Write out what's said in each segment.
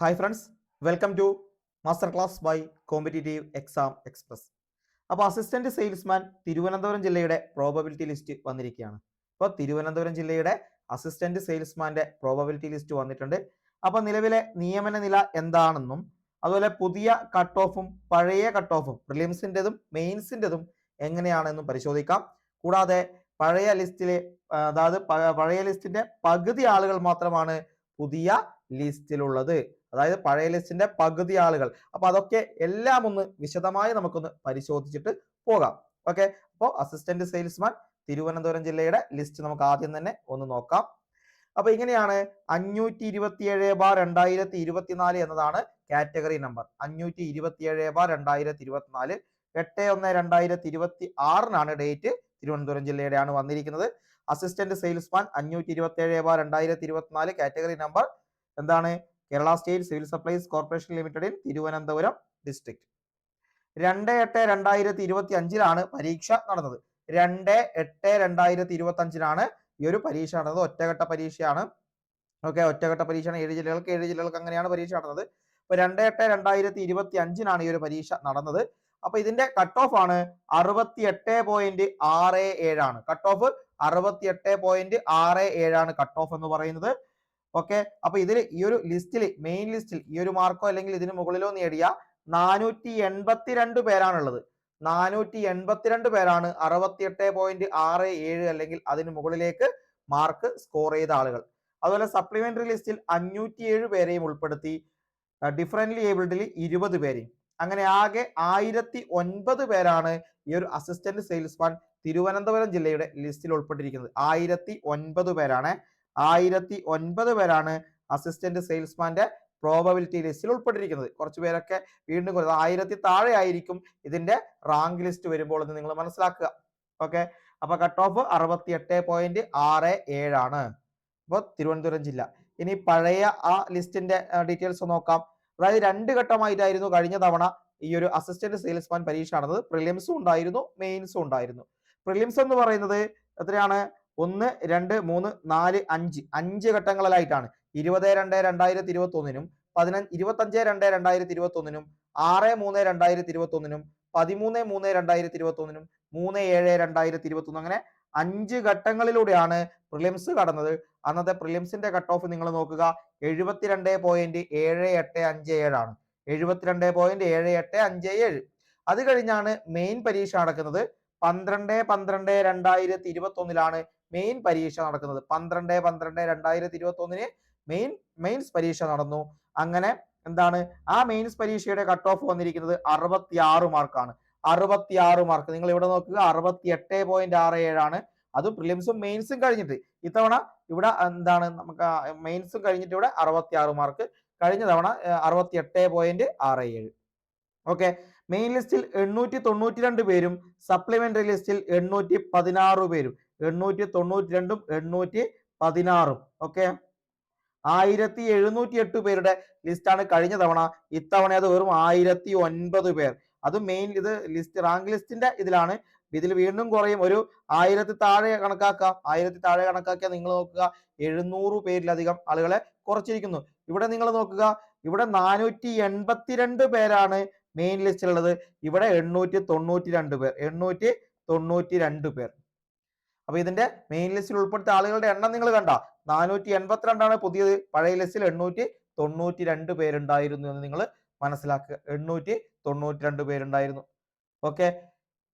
Hi friends welcome to master class by competitive exam express അപ്പോൾ assistant salesman Thiruvananthapuram ജില്ലയുടെ probability list വന്നിരിക്കുകയാണ്. അപ്പോൾ തിരുവനന്തപുരം ജില്ലയുടെ അസിസ്റ്റന്റ് സെയിൽസ്മാന്റെ പ്രോബബിലിറ്റി ലിസ്റ്റ് വന്നിട്ടുണ്ട്. അപ്പോൾ നിലവിലെ നിയമന നില എന്താണെന്നും അതുപോലെ പുതിയ കട്ട് ഓഫും പഴയ കട്ട് ഓഫും പ്രിലിംസിന്റെതും മെയിൻസിന്റെതും എങ്ങനെയാണെന്നും പരിശോധിക്കാം. കൂടാതെ പഴയ ലിസ്റ്റിലെ അതായത് പഴയ ലിസ്റ്റിന്റെ പകുതി ആളുകൾ മാത്രമാണ് പുതിയ ലിസ്റ്റിലുള്ളത് അതായത് പഴയ ലിസ്റ്റിന്റെ പകുതി ആളുകൾ. അപ്പൊ അതൊക്കെ എല്ലാം ഒന്ന് വിശദമായി നമുക്കൊന്ന് പരിശോധിച്ചിട്ട് പോകാം. ഓക്കെ? അപ്പോൾ അസിസ്റ്റന്റ് സെയിൽസ്മാൻ തിരുവനന്തപുരം ജില്ലയുടെ ലിസ്റ്റ് നമുക്ക് ആദ്യം തന്നെ ഒന്ന് നോക്കാം. അപ്പൊ ഇങ്ങനെയാണ് അഞ്ഞൂറ്റി ഇരുപത്തിയേഴ് ബാർ രണ്ടായിരത്തി ഇരുപത്തിനാല് എന്നതാണ് കാറ്റഗറി നമ്പർ അഞ്ഞൂറ്റി ഇരുപത്തിയേഴ് ബാർ രണ്ടായിരത്തി ഇരുപത്തിനാല് എട്ട് ഒന്ന് രണ്ടായിരത്തി ഇരുപത്തി ആറിനാണ് ഡേറ്റ് തിരുവനന്തപുരം ജില്ലയുടെയാണ് വന്നിരിക്കുന്നത്. അസിസ്റ്റന്റ് സെയിൽസ്മാൻ അഞ്ഞൂറ്റി ഇരുപത്തി ഏഴ് ബാർ രണ്ടായിരത്തി ഇരുപത്തിനാല് കാറ്റഗറി നമ്പർ എന്താണ്? Kerala state civil supplies corporation ലിമിറ്റഡിൽ തിരുവനന്തപുരം ഡിസ്ട്രിക്ട് രണ്ട് എട്ട് രണ്ടായിരത്തി ഇരുപത്തി അഞ്ചിലാണ് പരീക്ഷ നടന്നത്. രണ്ട് എട്ട് രണ്ടായിരത്തി ഇരുപത്തി അഞ്ചിലാണ് ഈ ഒരു പരീക്ഷ നടന്നത്. ഒറ്റഘട്ട പരീക്ഷയാണ്. ഓക്കെ ഒറ്റഘട്ട പരീക്ഷയാണ്. ഏഴ് ജില്ലകൾക്ക് ഏഴ് ജില്ലകൾക്ക് അങ്ങനെയാണ് പരീക്ഷ നടന്നത്. അപ്പൊ രണ്ട് എട്ട് രണ്ടായിരത്തി ഇരുപത്തി അഞ്ചിനാണ് ഈ ഒരു പരീക്ഷ നടന്നത്. അപ്പൊ ഇതിന്റെ കട്ട് ഓഫ് ആണ് അറുപത്തി എട്ട് പോയിന്റ് ആറ് ഏഴാണ് കട്ട് ഓഫ് അറുപത്തി എട്ട് പോയിന്റ് ആറ് ഏഴാണ് കട്ട് ഓഫ് എന്ന് പറയുന്നത്. ഓക്കെ അപ്പൊ ഇതിൽ ഈ ഒരു ലിസ്റ്റിൽ മെയിൻ ലിസ്റ്റിൽ ഈ ഒരു മാർക്കോ അല്ലെങ്കിൽ ഇതിന് മുകളിലോ നേടിയ നാനൂറ്റി എൺപത്തിരണ്ട് പേരാണുള്ളത്. നാനൂറ്റി എൺപത്തിരണ്ട് പേരാണ് അറുപത്തിയെട്ട് പോയിന്റ് ആറ് ഏഴ് അല്ലെങ്കിൽ അതിന് മുകളിലേക്ക് മാർക്ക് സ്കോർ ചെയ്ത ആളുകൾ. അതുപോലെ സപ്ലിമെന്ററി ലിസ്റ്റിൽ അഞ്ഞൂറ്റി ഏഴ് പേരെയും ഉൾപ്പെടുത്തി. ഡിഫറന്റ്ലി ഏബിൾഡിൽ ഇരുപത് പേരെയും. അങ്ങനെ ആകെ ആയിരത്തി ഒൻപത് പേരാണ് ഈ ഒരു അസിസ്റ്റന്റ് സെയിൽസ്മാൻ തിരുവനന്തപുരം ജില്ലയുടെ ലിസ്റ്റിൽ ഉൾപ്പെട്ടിരിക്കുന്നത്. ആയിരത്തി ഒൻപത് പേരാണ്. ആയിരത്തി ഒൻപത് പേരാണ് അസിസ്റ്റന്റ് സെയിൽസ്മാന്റെ പ്രോബബിലിറ്റി ലിസ്റ്റിൽ ഉൾപ്പെട്ടിരിക്കുന്നത്. കുറച്ച് പേരൊക്കെ വീണ്ടും കുറച്ച് ആയിരത്തി താഴെ ആയിരിക്കും ഇതിന്റെ റാങ്ക് ലിസ്റ്റ് വരുമ്പോൾ എന്ന് നിങ്ങൾ മനസ്സിലാക്കുക. ഓക്കെ അപ്പൊ കട്ട് ഓഫ് അറുപത്തി എട്ട് പോയിന്റ് ആറ് ഏഴാണ്. അപ്പോൾ തിരുവനന്തപുരം ജില്ല. ഇനി പഴയ ആ ലിസ്റ്റിന്റെ ഡീറ്റെയിൽസ് നോക്കാം. അതായത് രണ്ട് ഘട്ടമായിട്ടായിരുന്നു കഴിഞ്ഞ തവണ ഈ ഒരു അസിസ്റ്റന്റ് സെയിൽസ്മാൻ പരീക്ഷ നടന്നത്. പ്രിലിംസും ഉണ്ടായിരുന്നു മെയിൻസും ഉണ്ടായിരുന്നു. പ്രിലിംസ് എന്ന് പറയുന്നത് എത്രയാണ്? ഒന്ന് രണ്ട് മൂന്ന് നാല് അഞ്ച്. അഞ്ച് ഘട്ടങ്ങളിലായിട്ടാണ് ഇരുപത് രണ്ട് രണ്ടായിരത്തി ഇരുപത്തി ഒന്നിനും പതിനഞ്ച് ഇരുപത്തഞ്ച് രണ്ട് രണ്ടായിരത്തി ഇരുപത്തി ഒന്നിനും ആറ് മൂന്ന് രണ്ടായിരത്തി ഇരുപത്തി ഒന്നിനും പതിമൂന്ന് മൂന്ന് രണ്ടായിരത്തി ഇരുപത്തി ഒന്നിനും മൂന്ന് ഏഴ് രണ്ടായിരത്തി ഇരുപത്തി ഒന്ന് അങ്ങനെ അഞ്ച് ഘട്ടങ്ങളിലൂടെയാണ് പ്രിലിംസ് കടന്നത്. അന്നത്തെ പ്രിലിംസിന്റെ കട്ട് ഓഫ് നിങ്ങൾ നോക്കുക. എഴുപത്തിരണ്ട് പോയിന്റ് ഏഴ് എട്ട് അഞ്ച് ഏഴാണ് എഴുപത്തിരണ്ട് പോയിന്റ് ഏഴ് എട്ട് അഞ്ച് ഏഴ്. അത് കഴിഞ്ഞാണ് മെയിൻ പരീക്ഷ നടക്കുന്നത്. പന്ത്രണ്ട് പന്ത്രണ്ട് രണ്ടായിരത്തി ഇരുപത്തി ഒന്നിലാണ് മെയിൻ പരീക്ഷ നടക്കുന്നത്. പന്ത്രണ്ട് പന്ത്രണ്ട് രണ്ടായിരത്തി ഇരുപത്തി ഒന്നിന് മെയിൻ മെയിൻസ് പരീക്ഷ നടന്നു. അങ്ങനെ എന്താണ്? ആ മെയിൻസ് പരീക്ഷയുടെ കട്ട് ഓഫ് വന്നിരിക്കുന്നത് അറുപത്തി ആറ് മാർക്കാണ് അറുപത്തി ആറ് മാർക്ക് നിങ്ങൾ ഇവിടെ നോക്കുക അറുപത്തി എട്ട് പോയിന്റ് ആറ് ഏഴാണ് അതും പ്രിലിംസും മെയിൻസും കഴിഞ്ഞിട്ട്. ഇത്തവണ ഇവിടെ എന്താണ്? നമുക്ക് മെയിൻസും കഴിഞ്ഞിട്ട് ഇവിടെ അറുപത്തി ആറ് മാർക്ക് കഴിഞ്ഞ തവണ അറുപത്തി എട്ട് പോയിന്റ് ആറ് ഏഴ്. ഓക്കെ. മെയിൻ ലിസ്റ്റിൽ എണ്ണൂറ്റി തൊണ്ണൂറ്റി രണ്ട് പേരും സപ്ലിമെന്ററി ലിസ്റ്റിൽ എണ്ണൂറ്റി പതിനാറ് പേരും. എണ്ണൂറ്റി തൊണ്ണൂറ്റി രണ്ടും എണ്ണൂറ്റി പതിനാറും ഓക്കെ ആയിരത്തി എഴുന്നൂറ്റി എട്ട് പേരുടെ ലിസ്റ്റാണ് കഴിഞ്ഞ തവണ. ഇത്തവണ അത് വെറും ആയിരത്തി ഒൻപത് പേർ. അത് മെയിൻ ഇത് ലിസ്റ്റ് റാങ്ക് ലിസ്റ്റിന്റെ ഇതിലാണ്. ഇതിൽ വീണ്ടും കുറയും. ഒരു ആയിരത്തി താഴെ കണക്കാക്കാം ആയിരത്തി താഴെ കണക്കാക്കിയാൽ നിങ്ങൾ നോക്കുക എഴുന്നൂറ് പേരിലധികം ആളുകളെ കുറച്ചിരിക്കുന്നു. ഇവിടെ നിങ്ങൾ നോക്കുക ഇവിടെ നാനൂറ്റി എൺപത്തിരണ്ട് പേരാണ് മെയിൻ ലിസ്റ്റിലുള്ളത് ഇവിടെ എണ്ണൂറ്റി തൊണ്ണൂറ്റി രണ്ട് പേർ. എണ്ണൂറ്റി തൊണ്ണൂറ്റി രണ്ട് പേർ. അപ്പൊ ഇതിന്റെ മെയിൻ ലിസ്റ്റിൽ ഉൾപ്പെടുത്തിയ ആളുകളുടെ എണ്ണം നിങ്ങൾ കണ്ട. നാനൂറ്റി എൺപത്തിരണ്ടാണ് പുതിയത്. പഴയ ലിസ്റ്റിൽ എണ്ണൂറ്റി തൊണ്ണൂറ്റി രണ്ട് പേരുണ്ടായിരുന്നു എന്ന് നിങ്ങൾ മനസ്സിലാക്കുക. എണ്ണൂറ്റി തൊണ്ണൂറ്റി രണ്ട് പേരുണ്ടായിരുന്നു. ഓക്കെ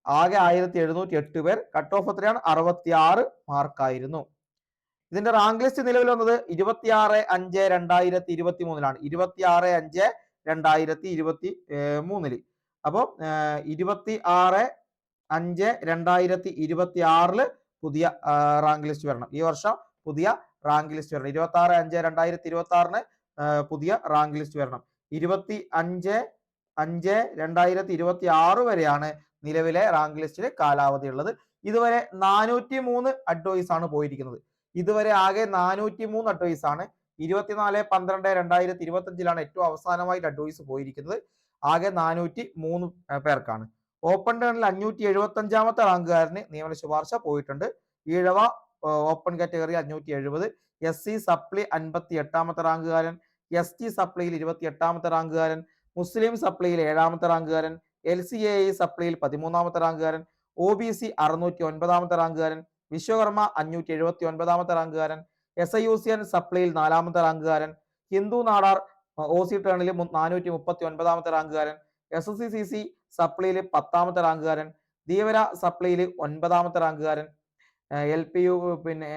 ആകെ ആയിരത്തി എഴുന്നൂറ്റി എട്ട് പേർ. കട്ട് ഓഫ് എത്രയാണ്? അറുപത്തി ആറ് മാർക്കായിരുന്നു ഇതിന്റെ റാങ്ക് ലിസ്റ്റ് നിലവിൽ വന്നത് ഇരുപത്തി ആറ് അഞ്ച് രണ്ടായിരത്തി ഇരുപത്തി മൂന്നിലാണ് ഇരുപത്തി ആറ് അഞ്ച് രണ്ടായിരത്തി ഇരുപത്തി മൂന്നിൽ അപ്പോൾ ഇരുപത്തി ആറ് അഞ്ച് രണ്ടായിരത്തി ഇരുപത്തി ആറിൽ പുതിയ റാങ്ക് ലിസ്റ്റ് വരണം. ഈ വർഷം പുതിയ റാങ്ക് ലിസ്റ്റ് വരണം. ഇരുപത്തി ആറ് അഞ്ച് രണ്ടായിരത്തി ഇരുപത്തി ആറിന് പുതിയ റാങ്ക് ലിസ്റ്റ് വരണം. ഇരുപത്തി അഞ്ച് അഞ്ച് രണ്ടായിരത്തി ഇരുപത്തി ആറ് വരെയാണ് നിലവിലെ റാങ്ക് ലിസ്റ്റിൽ കാലാവധി ഉള്ളത്. ഇതുവരെ നാനൂറ്റി മൂന്ന് അഡ്വൈസ് ആണ് പോയിരിക്കുന്നത്. ഇതുവരെ ആകെ നാനൂറ്റി മൂന്ന് അഡ്വൈസ് ആണ്. ഇരുപത്തിനാല് പന്ത്രണ്ട് രണ്ടായിരത്തി ഇരുപത്തി അഞ്ചിലാണ് ഏറ്റവും അവസാനമായിട്ട് അഡ്വൈസ് പോയിരിക്കുന്നത്. ആകെ നാനൂറ്റി മൂന്ന് പേർക്കാണ്. ഓപ്പൺ ടേണിൽ അഞ്ഞൂറ്റി എഴുപത്തി അഞ്ചാമത്തെ റാങ്കുകാരന് നിയമന ശുപാർശ പോയിട്ടുണ്ട്. ഈഴവ ഓപ്പൺ കാറ്റഗറി അഞ്ഞൂറ്റി എഴുപത് എസ് സി സപ്ലി അൻപത്തി എട്ടാമത്തെ റാങ്കുകാരൻ എസ് ടി സപ്ലൈയിൽ ഇരുപത്തി എട്ടാമത്തെ റാങ്കുകാരൻ മുസ്ലിം സപ്ലൈയിൽ ഏഴാമത്തെ റാങ്കുകാരൻ എൽ സി എ സപ്ലൈയിൽ പതിമൂന്നാമത്തെ റാങ്കുകാരൻ ഒ ബി സി അറുന്നൂറ്റി ഒൻപതാമത്തെ റാങ്കുകാരൻ വിശ്വകർമ്മ അഞ്ഞൂറ്റി എഴുപത്തി ഒൻപതാമത്തെ റാങ്കുകാരൻ S I U C N സപ്ലൈയിൽ നാലാമത്തെ റാങ്കുകാരൻ ഹിന്ദു നാടാർ ഒ സി ടേണിൽ നാനൂറ്റി മുപ്പത്തി ഒൻപതാമത്തെ റാങ്കുകാരൻ S S C C C സപ്ലൈയിൽ പത്താമത്തെ റാങ്കുകാരൻ ധീവര സപ്ലൈയിൽ ഒൻപതാമത്തെ റാങ്കുകാരൻ എൽ പി യു പിന്നെ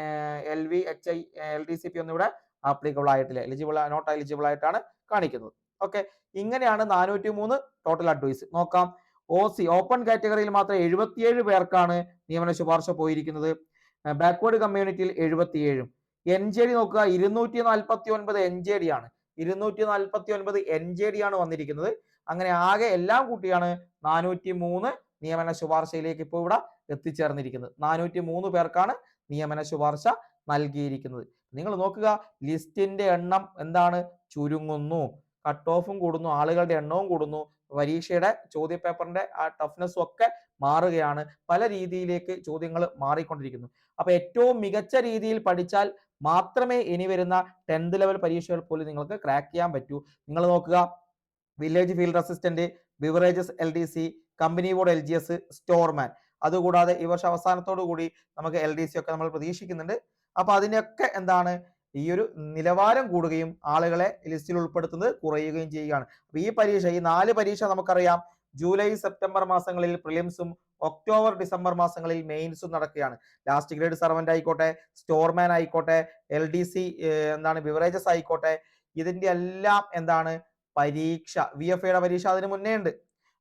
L V H I L D C P ഒന്നും ഇവിടെ ആപ്ലിക്കബിൾ ആയിട്ടില്ല. എലിജിബിൾ നോട്ട് എലിജിബിൾ ആയിട്ടാണ് കാണിക്കുന്നത്. ഓക്കെ ഇങ്ങനെയാണ് നാനൂറ്റി മൂന്ന് ടോട്ടൽ അഡ്വൈസ് നോക്കാം. ഒ സി ഓപ്പൺ കാറ്റഗറിയിൽ മാത്രം എഴുപത്തിയേഴ് പേർക്കാണ് നിയമന ശുപാർശ പോയിരിക്കുന്നത്. ബാക്ക്വേർഡ് കമ്മ്യൂണിറ്റിയിൽ എഴുപത്തിയേഴും. എൻ ജെ ഡി നോക്കുക ഇരുന്നൂറ്റി നാൽപ്പത്തി ഒൻപത് എൻ ജെ ഡി ആണ്. ഇരുന്നൂറ്റി നാൽപ്പത്തി ഒൻപത് എൻ ജെ ഡി ആണ് വന്നിരിക്കുന്നത്. അങ്ങനെ ആകെ എല്ലാം കൂട്ടിയാണ് നാനൂറ്റി മൂന്ന് നിയമന ശുപാർശയിലേക്ക് ഇപ്പോൾ ഇവിടെ എത്തിച്ചേർന്നിരിക്കുന്നത്. നാനൂറ്റി മൂന്ന് പേർക്കാണ് നിയമന ശുപാർശ നൽകിയിരിക്കുന്നത്. നിങ്ങൾ നോക്കുക ലിസ്റ്റിന്റെ എണ്ണം എന്താണ്? ചുരുങ്ങുന്നു. കട്ട് ഓഫും കൂടുന്നു ആളുകളുടെ എണ്ണവും കൂടുന്നു. പരീക്ഷയുടെ ചോദ്യപേപ്പറിന്റെ ആ ടഫ്നെസ്സും ഒക്കെ മാറുകയാണ്. പല രീതിയിലേക്ക് ചോദ്യങ്ങൾ മാറിക്കൊണ്ടിരിക്കുന്നു. അപ്പൊ ഏറ്റവും മികച്ച രീതിയിൽ പഠിച്ചാൽ മാത്രമേ ഇനി വരുന്ന ടെൻത്ത് ലെവൽ പരീക്ഷകൾ പോലും നിങ്ങൾക്ക് ക്രാക്ക് ചെയ്യാൻ പറ്റൂ. നിങ്ങൾ നോക്കുക village field assistant beverages L D C company board L G S storeman അതുകൂടാതെ ഈ വർഷം അവസാനത്തോടു കൂടി നമുക്ക് എൽ ഡി സി ഒക്കെ നമ്മൾ പ്രതീക്ഷിക്കുന്നുണ്ട്. അപ്പൊ അതിനൊക്കെ എന്താണ്? ഈ ഒരു നിലവാരം കൂടുകയും ആളുകളെ ലിസ്റ്റിൽ ഉൾപ്പെടുത്തുന്നത് കുറയുകയും ചെയ്യുകയാണ്. അപ്പൊ ഈ പരീക്ഷ ഈ നാല് പരീക്ഷ നമുക്കറിയാം. ജൂലൈ സെപ്റ്റംബർ മാസങ്ങളിൽ പ്രിലിംസും ഒക്ടോബർ ഡിസംബർ മാസങ്ങളിൽ മെയിൻസും നടക്കുകയാണ്. ലാസ്റ്റ് ഗ്രേഡ് സർവന്റ് ആയിക്കോട്ടെ സ്റ്റോർമാൻ ആയിക്കോട്ടെ എൽ ഡി സി എന്താണ് ബിവറേജസ് ആയിക്കോട്ടെ ഇതിന്റെ എല്ലാം എന്താണ് പരീക്ഷ വി എഫ് ഐയുടെ പരീക്ഷ അതിന് മുന്നേ ഉണ്ട്.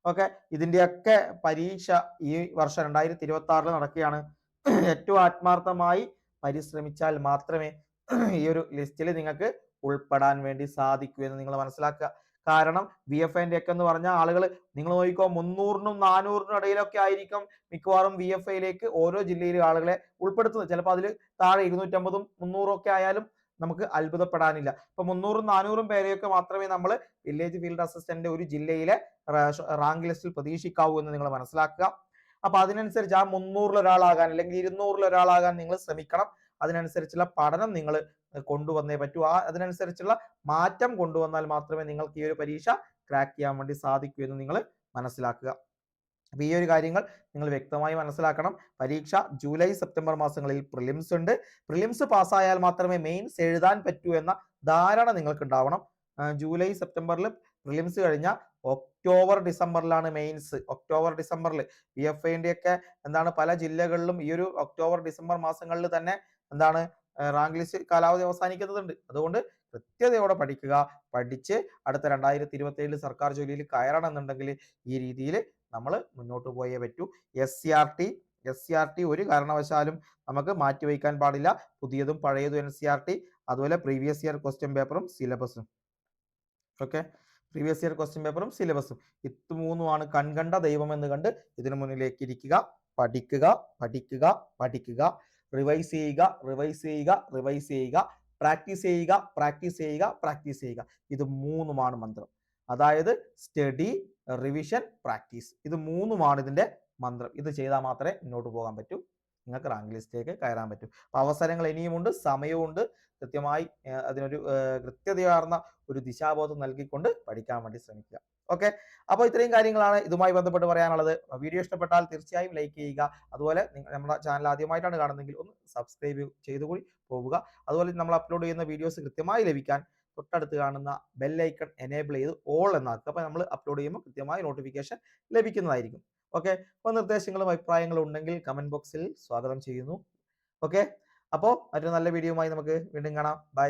ഓക്കെ ഇതിന്റെയൊക്കെ പരീക്ഷ ഈ വർഷം രണ്ടായിരത്തി ഇരുപത്തി ആറിൽ നടക്കുകയാണ്. ഏറ്റവും ആത്മാർത്ഥമായി പരിശ്രമിച്ചാൽ മാത്രമേ ഈ ഒരു ലിസ്റ്റിൽ നിങ്ങൾക്ക് ഉൾപ്പെടാൻ വേണ്ടി സാധിക്കൂ എന്ന് നിങ്ങൾ മനസ്സിലാക്കുക. കാരണം വി എഫ് ഐന്റെ ഒക്കെ എന്ന് പറഞ്ഞാൽ ആളുകൾ നിങ്ങൾ നോക്കിക്കോ മുന്നൂറിനും നാനൂറിനും ഇടയിലൊക്കെ ആയിരിക്കും മിക്കവാറും വി എഫ് ഐയിലേക്ക് ഓരോ ജില്ലയിലും ആളുകളെ ഉൾപ്പെടുത്തുന്നത്. ചിലപ്പോൾ അതിൽ താഴെ ഇരുന്നൂറ്റമ്പതും മുന്നൂറും ഒക്കെ ആയാലും നമുക്ക് അത്ഭുതപ്പെടാനില്ല. ഇപ്പൊ മുന്നൂറും നാനൂറും പേരെയൊക്കെ മാത്രമേ നമ്മൾ വില്ലേജ് ഫീൽഡ് അസിസ്റ്റന്റ് ഒരു ജില്ലയിലെ റാങ്ക് ലിസ്റ്റിൽ പ്രതീക്ഷിക്കാവൂ എന്ന് നിങ്ങൾ മനസ്സിലാക്കുക. അപ്പൊ അതിനനുസരിച്ച് ആ മുന്നൂറിൽ ഒരാളാകാൻ അല്ലെങ്കിൽ ഇരുന്നൂറിൽ ഒരാളാകാൻ നിങ്ങൾ ശ്രമിക്കണം. അതിനനുസരിച്ചുള്ള പഠനം നിങ്ങൾ കൊണ്ടുവന്നേ പറ്റൂ. ആ അതിനനുസരിച്ചുള്ള മാറ്റം കൊണ്ടുവന്നാൽ മാത്രമേ നിങ്ങൾക്ക് ഈ ഒരു പരീക്ഷ ക്രാക്ക് ചെയ്യാൻ വേണ്ടി സാധിക്കൂ എന്ന് നിങ്ങൾ മനസ്സിലാക്കുക. അപ്പൊ ഈ ഒരു കാര്യങ്ങൾ നിങ്ങൾ വ്യക്തമായി മനസ്സിലാക്കണം. പരീക്ഷ ജൂലൈ സെപ്റ്റംബർ മാസങ്ങളിൽ പ്രിലിംസ് ഉണ്ട്. പ്രിലിംസ് പാസ്സായാൽ മാത്രമേ മെയിൻസ് എഴുതാൻ പറ്റൂ എന്ന ധാരണ നിങ്ങൾക്ക് ഉണ്ടാവണം ജൂലൈ സെപ്റ്റംബറിൽ പ്രിലിംസ് കഴിഞ്ഞ ഒക്ടോബർ ഡിസംബറിലാണ് മെയിൻസ്. ഒക്ടോബർ ഡിസംബറിൽ പി എഫ് ഐന്റെ ഒക്കെ എന്താണ് പല ജില്ലകളിലും ഈ ഒരു ഒക്ടോബർ ഡിസംബർ മാസങ്ങളിൽ തന്നെ എന്താണ് റാങ്ക് ലിസ്റ്റ് കാലാവധി അവസാനിക്കുന്നതുണ്ട്. അതുകൊണ്ട് കൃത്യതയോടെ പഠിക്കുക. പഠിച്ച് അടുത്ത രണ്ടായിരത്തി ഇരുപത്തി സർക്കാർ ജോലിയിൽ കയറണം എന്നുണ്ടെങ്കിൽ ഈ രീതിയിൽ നമ്മൾ മുന്നോട്ട് പോയേ പറ്റൂ. S C R T S C R T ഒരു കാരണവശാലും നമുക്ക് മാറ്റിവെക്കാൻ പാടില്ല. പുതിയതും പഴയതും എൻ സി ആർ ടി അതുപോലെ പ്രീവിയസ് ഇയർ ക്വസ്റ്റ്യൻ പേപ്പറും സിലബസും ഓക്കെ പ്രീവിയസ് ഇയർ ക്വസ്റ്റ്യൻ പേപ്പറും സിലബസും ഇത് മൂന്നുമാണ് കൺകണ്ട ദൈവം എന്ന് കണ്ട് ഇതിനു മുന്നിലേക്ക് ഇരിക്കുക. പഠിക്കുക പഠിക്കുക പഠിക്കുക. റിവൈസ് ചെയ്യുക റിവൈസ് ചെയ്യുക റിവൈസ് ചെയ്യുക. പ്രാക്ടീസ് ചെയ്യുക പ്രാക്ടീസ് ചെയ്യുക പ്രാക്ടീസ് ചെയ്യുക. ഇത് മൂന്നുമാണ് മന്ത്രം. അതായത് സ്റ്റഡി റിവിഷൻ പ്രാക്ടീസ് ഇത് മൂന്നുമാണ് ഇതിന്റെ മന്ത്രം. ഇത് ചെയ്താൽ മാത്രമേ മുന്നോട്ട് പോകാൻ പറ്റൂ. നിങ്ങൾക്ക് റാങ്ക് ലിസ്റ്റിലേക്ക് കയറാൻ പറ്റും. അപ്പോൾ അവസരങ്ങൾ ഇനിയുമുണ്ട് സമയമുണ്ട് കൃത്യമായി അതിനൊരു കൃത്യതയാർന്ന ഒരു ദിശാബോധം നൽകിക്കൊണ്ട് പഠിക്കാൻ വേണ്ടി ശ്രമിക്കുക. ഓക്കെ? അപ്പോൾ ഇത്രയും കാര്യങ്ങളാണ് ഇതുമായി ബന്ധപ്പെട്ട് പറയാനുള്ളത്. വീഡിയോ ഇഷ്ടപ്പെട്ടാൽ തീർച്ചയായും ലൈക്ക് ചെയ്യുക. അതുപോലെ നമ്മുടെ ചാനൽ ആദ്യമായിട്ടാണ് കാണുന്നതെങ്കിൽ ഒന്ന് സബ്സ്ക്രൈബ് ചെയ്തുകൂടി പോവുക. അതുപോലെ നമ്മൾ അപ്ലോഡ് ചെയ്യുന്ന വീഡിയോസ് കൃത്യമായി ലഭിക്കാൻ തൊട്ടടുത്ത് കാണുന്ന ബെല്ലൈക്കൺ എനേബിൾ ചെയ്ത് ഓൾ എന്നാക്കുക. അപ്പോൾ നമ്മൾ അപ്ലോഡ് ചെയ്യുമ്പോൾ കൃത്യമായി നോട്ടിഫിക്കേഷൻ ലഭിക്കുന്നതായിരിക്കും. ഓക്കെ അപ്പോൾ നിർദ്ദേശങ്ങളും അഭിപ്രായങ്ങളും ഉണ്ടെങ്കിൽ കമന്റ് ബോക്സിൽ സ്വാഗതം ചെയ്യുന്നു. ഓക്കെ അപ്പോൾ മറ്റൊരു നല്ല വീഡിയോയുമായി നമുക്ക് വീണ്ടും കാണാം. ബൈ